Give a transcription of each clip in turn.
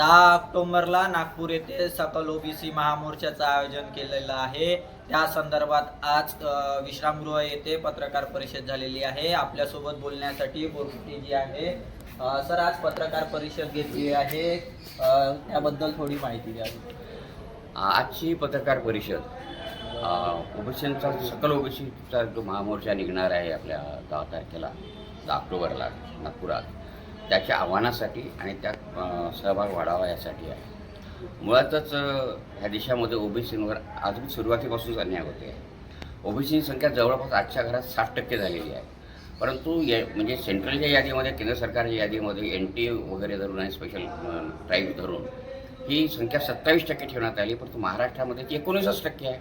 दहा ऑक्टोंबरला नागपूर येथे सकल ओबीसी महामोर्चाचं आयोजन केलेलं आहे. त्या संदर्भात आज विश्रामगृह येथे पत्रकार परिषद झालेली आहे. आपल्यासोबत बोलण्यासाठी बोरकुटी जी आहे सर आज पत्रकार परिषद घेतली आहे. त्याबद्दल थोडी माहिती द्यावी आजची पत्रकार परिषद ओबीसीचा सकल ओबीसीचा जो महामोर्चा निघणार आहे आपल्या दहा तारखेला दहा ऑक्टोबरला नागपुरात त्याच्या आव्हानासाठी आणि त्यात सहभाग वाढावा यासाठी आहे. मुळातच ह्या देशामध्ये ओबीसींवर अजून सुरुवातीपासूनच अन्याय होते. ओबीसी संख्या जवळपास आजच्या घरात साठ टक्के झालेली आहे. परंतु या म्हणजे सेंट्रलच्या यादीमध्ये केंद्र सरकारच्या यादीमध्ये एन टी वगैरे धरून आणि स्पेशल ट्राईब धरून ही संख्या सत्तावीस टक्के ठेवण्यात आली. परंतु महाराष्ट्रामध्ये ती एकोणीसच टक्के आहे.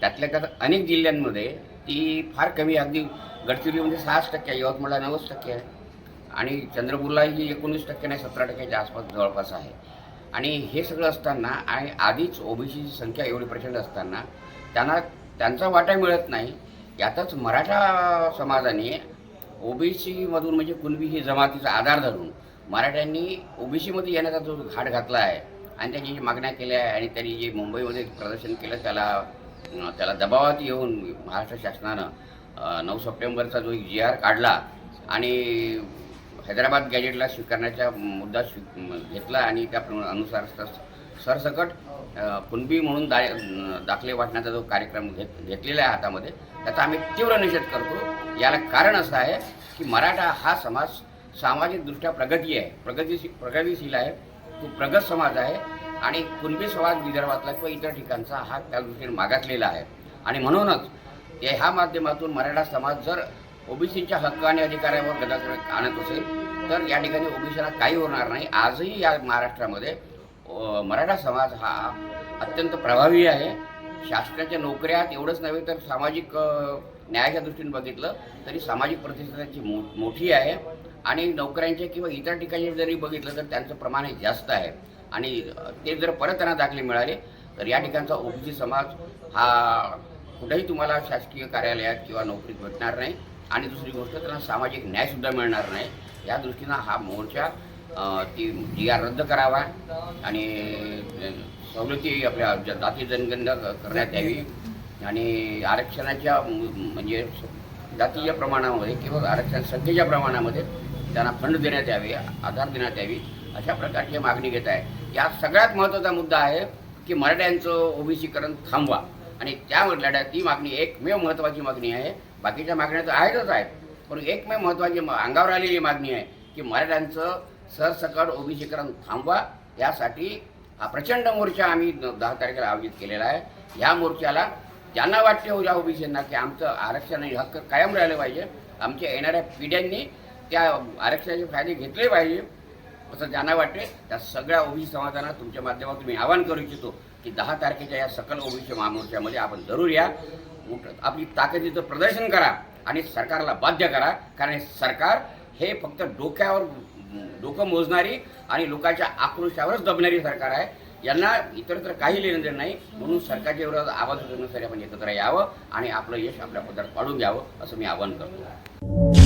त्यातल्या त्यात अनेक जिल्ह्यांमध्ये ती फार कमी अगदी अगदी गडचिरोलीमध्ये सहाच टक्के आहे यवतमाळला नव्वद टक्के आहे. आणि चंद्रपूरलाही एकोणीस टक्के नाही सतरा टक्क्याच्या आसपास जवळपास आहे. आणि हे सगळं असताना आणि आधीच ओबीसीची संख्या एवढी प्रचंड असताना त्यांना त्यांचा वाटा मिळत नाही. यातच मराठा समाजाने ओबीसीमधून म्हणजे कुणबी ही जमातीचा आधार धरून मराठ्यांनी ओबीसीमध्ये येण्याचा जो घाट घातला आहे आणि त्यांनी जी मागण्या केल्या आहे आणि त्यांनी जे मुंबईमध्ये प्रदर्शन केलं त्याला त्याला दबावात येऊन महाराष्ट्र शासनानं नऊ सप्टेंबरचा जो जी आर काढला आणि हैदराबाद गॅजेटला स्वीकारण्याचा मुद्दा स्वी घेतला आणि त्या अनुसार सर- सरसकट कुणबी म्हणून दा दाखले वाटण्याचा जो कार्यक्रम घेत घेतलेला आहे हातामध्ये त्याचा आम्ही तीव्र निषेध करतो. याला कारण असं आहे की मराठा हा समाज सामाजिकदृष्ट्या प्रगती आहे प्रगतीशील प्रगतीशील आहे तो प्रगत समाज आहे आणि कुणबी समाज विदर्भातला किंवा इतर ठिकाणचा हा त्या दृष्टीने मागासलेला आहे. आणि म्हणूनच ह्या माध्यमातून मराठा समाज जर ओबीसीच्या हक्क आणि अधिकारावर गदाकडे आणत असेल तर या ठिकाणी ओबीसीला काही होणार नाही. आजही या महाराष्ट्रामध्ये मराठा समाज हा अत्यंत प्रभावी आहे. शासनाच्या नोकऱ्यात एवढंच नव्हे तर सामाजिक न्यायाच्या दृष्टीने बघितलं तरी सामाजिक प्रतिष्ठाची मो मोठी आहे. आणि नोकऱ्यांच्या किंवा इतर ठिकाणी जरी बघितलं तर त्यांचं प्रमाण हे जास्त आहे. आणि ते जर परत त्यांना दाखले मिळाले तर या ठिकाणचा ओबीसी समाज हा कुठेही तुम्हाला शासकीय कार्यालयात किंवा नोकरीत भेटणार नाही. आणि दुसरी गोष्ट त्यांना सामाजिक न्यायसुद्धा मिळणार नाही. या दृष्टीनं हा मोर्चा ती जी आर रद्द करावा आणि सवलती आपल्या जाती जनगणना करण्यात यावी. आणि आरक्षणाच्या म्हणजे जातीच्या प्रमाणामध्ये किंवा आरक्षण संख्येच्या प्रमाणामध्ये त्यांना फंड देण्यात यावे आधार देण्यात यावी अशा प्रकारची मागणी घेत आहे. यात सगळ्यात महत्त्वाचा मुद्दा आहे की मराठ्यांचं ओबीसीकरण थांबवा. आणि त्या लढ्यात ती मागणी एकमेव महत्त्वाची मागणी आहे. बाकीच्या मागण्या तर आहेतच आहेत. पण एकमेव महत्त्वाची अंगावर आलेली मागणी आहे की मराठ्यांचं सरसकट ओबीसीकरण थांबवा. यासाठी हा प्रचंड मोर्चा आम्ही दहा तारखेला आयोजित केलेला आहे. ह्या मोर्चाला ज्यांना वाटते हो या ओबीसींना की आमचं आरक्षण हक्क कायम राहिले पाहिजे. आमच्या येणाऱ्या पिढ्यांनी त्या आरक्षणाचे फायदे घेतले पाहिजे. असं ज्यांना वाटते त्या सगळ्या ओबीसी समाजांना तुमच्या माध्यमातून मी आवाहन करू इच्छितो की दहा तारखेच्या या सकल ओबीसी महामोर्चामध्ये आपण जरूर या. आपली ताकदीचं प्रदर्शन करा आणि सरकारला बाध्य करा. कारण हे सरकार हे फक्त डोक्यावर डोकं मोजणारी आणि लोकांच्या आक्रोशावरच दबणारी सरकार आहे. यांना इतरत्र काही लेणं देणं नाही. म्हणून सरकारच्या विरोधात आवाज उठवण्यासाठी आपण एकत्र यावं आणि आपलं यश आपल्या पदार्थ पाडून घ्यावं असं मी आवाहन करतो.